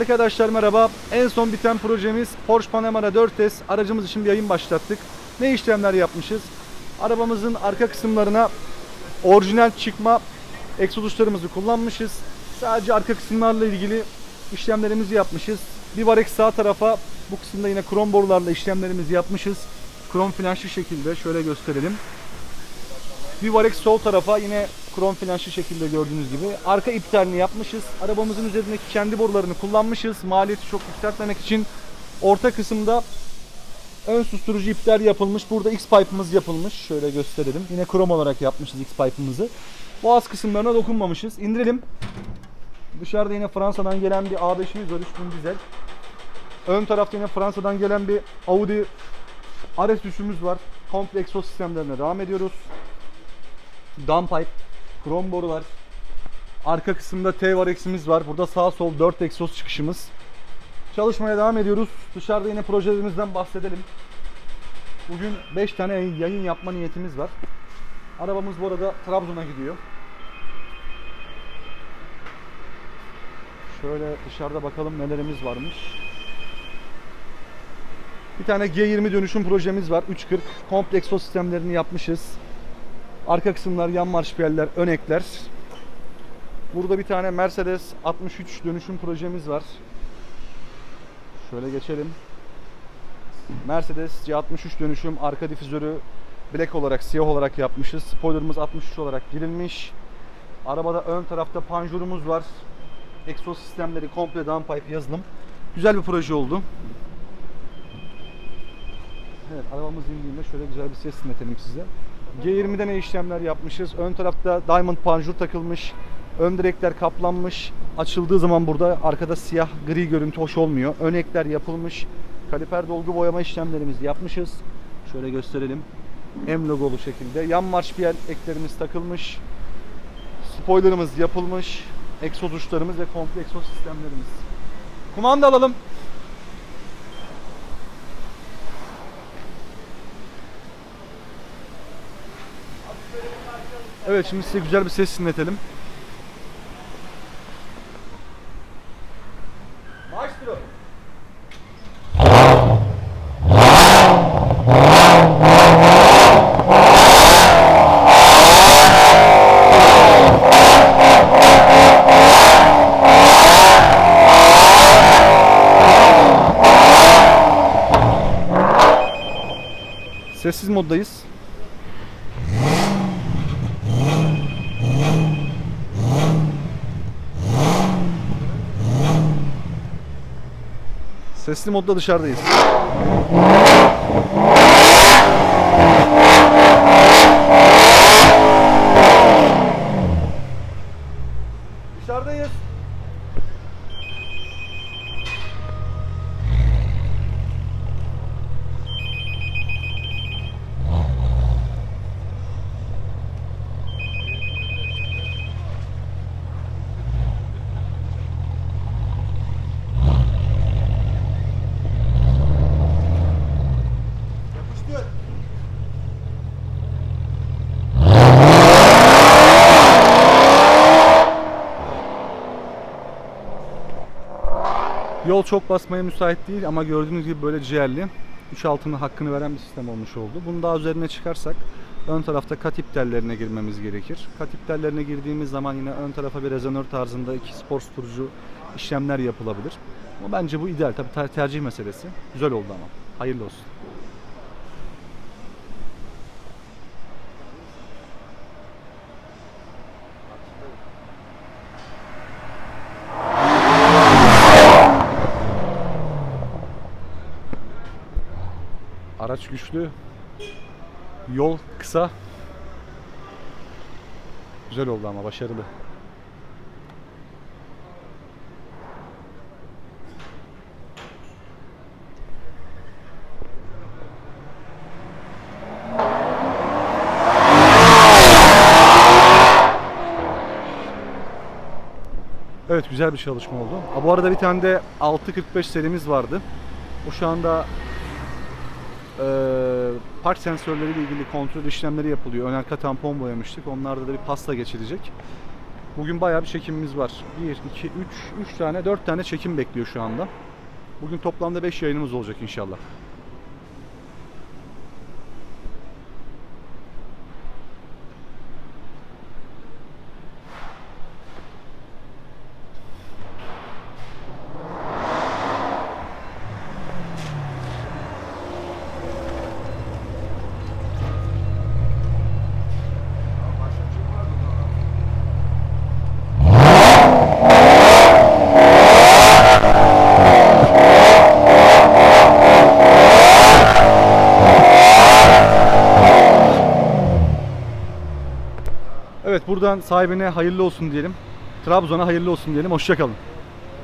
Arkadaşlar merhaba. En son biten projemiz Porsche Panamera 4S. Aracımız için bir yayın başlattık. Ne işlemler yapmışız? Arabamızın arka kısımlarına orijinal çıkma egzoz uçlarımızı kullanmışız. Sadece arka kısımlarla ilgili işlemlerimizi yapmışız. Bir varek sağ tarafa bu kısımda yine krom borularla işlemlerimizi yapmışız. Krom flanşlı şekilde şöyle gösterelim. Bir varek sol tarafa yine krom flanşlı şekilde gördüğünüz gibi. Arka iptalini yapmışız. Arabamızın üzerindeki kendi borularını kullanmışız. Maliyeti çok yükseltmemek için orta kısımda ön susturucu iptal yapılmış. Burada X pipe'ımız yapılmış. Şöyle gösterelim. Yine krom olarak yapmışız X pipe'ımızı. Boğaz kısımlarına dokunmamışız. İndirelim. Dışarıda yine Fransa'dan gelen bir A5'imiz var 3000 dizel. Ön tarafta yine Fransa'dan gelen bir Audi RS düşümüz var. Komple egzoz sistemlerine devam ediyoruz. Downpipe, krom borular. Arka kısımda T var eksimiz var. Burada sağ sol 4 egzoz çıkışımız. Çalışmaya devam ediyoruz. Dışarıda yine projelerimizden bahsedelim. Bugün 5 tane yayın, yapma niyetimiz var. Arabamız bu arada Trabzon'a gidiyor. Şöyle dışarıda bakalım nelerimiz varmış. Bir tane G20 dönüşüm projemiz var. 340 komple egzoz sistemlerini yapmışız. Arka kısımlar, yan marşpiyeller, ön ekler. Burada bir tane Mercedes 63 dönüşüm projemiz var. Şöyle geçelim. Mercedes C63 dönüşüm arka difüzörü black olarak, siyah olarak yapmışız. Spoilerımız 63 olarak girilmiş. Arabada ön tarafta panjurumuz var. Egzoz sistemleri komple downpipe yazılım. Güzel bir proje oldu. Evet arabamız indiğinde şöyle güzel bir ses dinletelim size. G20'de ne işlemler yapmışız? Ön tarafta diamond panjur takılmış. Ön direkler kaplanmış. Açıldığı zaman burada arkada siyah gri görüntü hoş olmuyor. Ön ekler yapılmış. Kaliper dolgu boyama işlemlerimizi yapmışız. Şöyle gösterelim. M logolu şekilde. Yan marşpiyel eklerimiz takılmış. Spoilerımız yapılmış. Egzoz uçlarımız ve komple egzoz sistemlerimiz. Kumanda alalım. Evet şimdi size güzel bir ses dinletelim. Maestro. Sessiz moddayız. Sesli modda dışarıdayız. Yol çok basmaya müsait değil ama gördüğünüz gibi böyle ciğerli. 3.6'nın hakkını veren bir sistem olmuş oldu. Bunu daha üzerine çıkarsak ön tarafta kat iptallerine girmemiz gerekir. Kat iptallerine girdiğimiz zaman yine ön tarafa bir rezonör tarzında iki spor tutucu işlemler yapılabilir. Ama bence bu ideal. Tabii ter- tercih meselesi. Güzel oldu ama. Hayırlı olsun. Araç güçlü. Yol kısa. Güzel oldu ama başarılı. Evet güzel bir çalışma oldu. Ha, bu arada bir tane de 645 serimiz vardı. O şu anda eee park sensörleriyle ilgili kontrol işlemleri yapılıyor. Ön arka tampon boyamıştık. Onlarda da bir pasta geçilecek. Bugün bayağı bir çekimimiz var. 1, 2, 3, 3 tane, 4 tane çekim bekliyor şu anda. Bugün toplamda 5 yayınımız olacak inşallah. Evet buradan sahibine hayırlı olsun diyelim. Trabzon'a hayırlı olsun diyelim. Hoşçakalın.